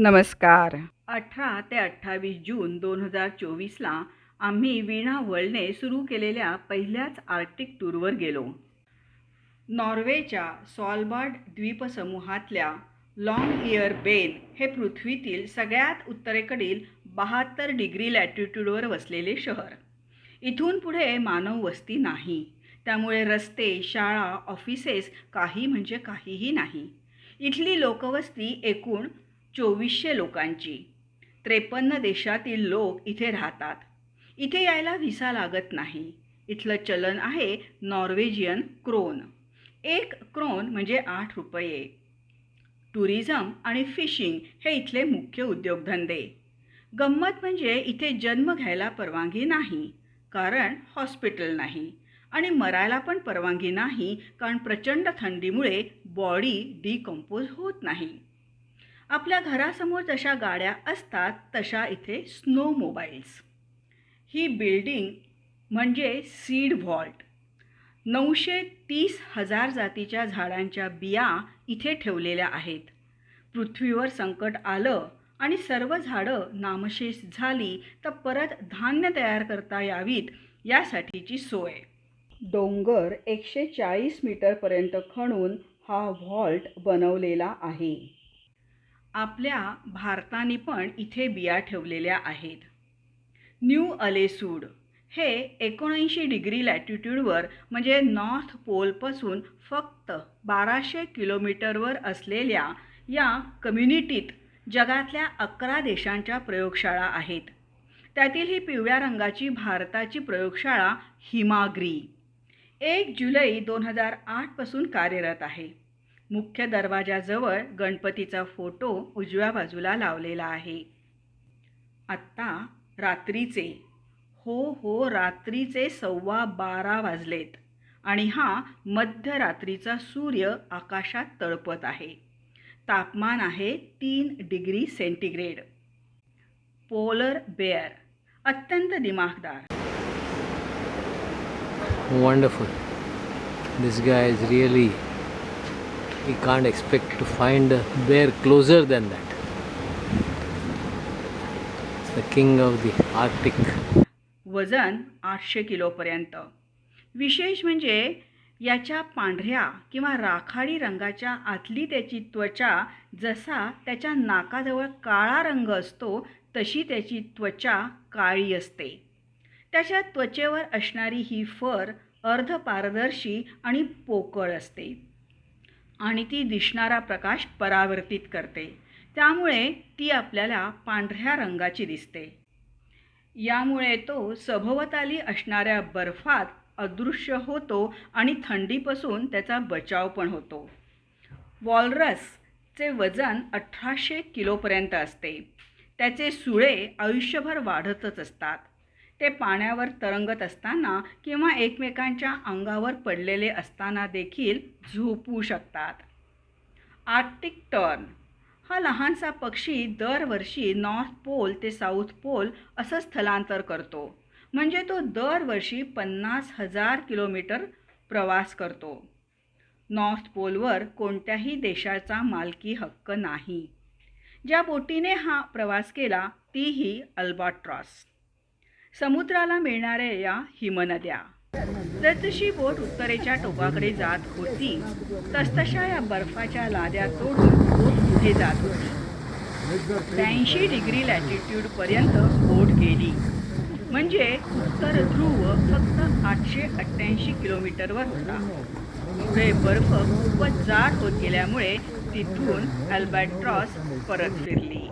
नमस्कार. अठरा ते अठ्ठावीस जून दोन हजार चोवीसला आम्ही वीणा वर्ल्डने सुरू केलेल्या पहिल्याच आर्क्टिक टूरवर गेलो. नॉर्वेच्या सॉलबार्ड द्वीपसमूहातल्या लॉंग इयर बेन हे पृथ्वीतील सगळ्यात उत्तरेकडील बहात्तर डिग्री लॅटिट्यूडवर वसलेले शहर. इथून पुढे मानव वस्ती नाही. त्यामुळे रस्ते शाळा ऑफिसेस काही म्हणजे काहीही नाही. इथली लोकवस्ती एकूण चोवीसशे लोकांची. त्रेपन्न देशातील लोक इथे राहतात. इथे यायला व्हिसा लागत नाही. इथलं चलन आहे नॉर्वेजियन क्रोन. एक क्रोन म्हणजे आठ रुपये. टुरिझम आणि फिशिंग हे इथले मुख्य उद्योगधंदे. गंमत म्हणजे इथे जन्म घ्यायला परवानगी नाही कारण हॉस्पिटल नाही आणि मरायला पण परवानगी नाही कारण प्रचंड थंडीमुळे बॉडी डिकम्पोज होत नाही. आपल्या घरासमोर जशा गाड्या असतात तशा इथे स्नो मोबाईल्स ही बिल्डिंग म्हणजे सीड व्हॉल्ट नऊशे तीस हजार जातीच्या झाडांच्या बिया इथे ठेवलेल्या आहेत. पृथ्वीवर संकट आलं आणि सर्व झाडं नामशेष झाली तर परत धान्य तयार करता यावीत यासाठीची सोय. डोंगर एकशे चाळीस मीटरपर्यंत खणून हा व्हॉल्ट बनवलेला आहे. आपल्या भारताने पण इथे बिया ठेवलेल्या आहेत. न्यू अलेसूड हे एकोणऐंशी डिग्री लॅटिट्यूडवर म्हणजे नॉर्थ पोलपासून फक्त बाराशे किलोमीटरवर असलेल्या या कम्युनिटीत जगातल्या अकरा देशांच्या प्रयोगशाळा आहेत. त्यातील ही पिवळ्या रंगाची भारताची प्रयोगशाळा हिमाग्री. एक जुलै दोन हजार आठपासून कार्यरत आहे. मुख्य दरवाजाजवळ गणपतीचा फोटो उजव्या बाजूला लावलेला आहे. आत्ता रात्रीचे. हो हो रात्रीचे सव्वा बारा वाजलेत आणि हा मध्यरात्रीचा सूर्य आकाशात तळपत आहे. तापमान आहे तीन डिग्री सेंटीग्रेड. Polar bear. अत्यंत दिमागदार wonderful this guy really really. You can't expect to find a bear closer than that. It's the king of the Arctic. वजन आठशे किलोपर्यंत विशेष म्हणजे याच्या पांढऱ्या किंवा राखाडी रंगाच्या आतली त्याची त्वचा जसा त्याच्या नाकाजवळ काळा रंग असतो तशी त्याची त्वचा काळी असते त्याच्या त्वचेवर असणारी ही फर अर्धपारदर्शी आणि पोकळ असते आणि ती दिसणारा प्रकाश परावर्तित करते. त्यामुळे ती आपल्याला पांढऱ्या रंगाची दिसते. यामुळे तो सभोवताली असणाऱ्या बर्फात अदृश्य होतो आणि थंडीपासून त्याचा बचाव पण होतो. वॉलरसचे वजन अठराशे किलोपर्यंत असते. त्याचे सुळे आयुष्यभर वाढतच असतात. ते पाण्यावर तरंगत असताना किंवा एकमेकांच्या अंगावर पडलेले असताना देखील झोपू शकतात. Arctic tern. हा लहानसा पक्षी दरवर्षी नॉर्थ पोल ते साऊथ पोल असं स्थलांतर करतो. म्हणजे तो दरवर्षी पन्नास हजार किलोमीटर प्रवास करतो. नॉर्थ पोलवर कोणत्याही देशाचा मालकी हक्क नाही. ज्या बोटीने हा प्रवास केला तीही अल्बाट्रॉस. समुद्राला मिळणाऱ्या या हिमनद्या. जसजशी बोट उत्तरेच्या टोकाकडे जात होती. तसतशा या बर्फाच्या लाद्या तोडून बोट पुढे जात होती. ब्याऐंशी डिग्री लॅटिट्यूडपर्यंत बोट गेली. म्हणजे उत्तर ध्रुव फक्त आठशे अठ्ठ्याऐंशी किलोमीटरवर होता. पुढे बर्फ खूपच जाड होत गेल्यामुळे तिथून अल्बॅट्रॉस परत फिरली.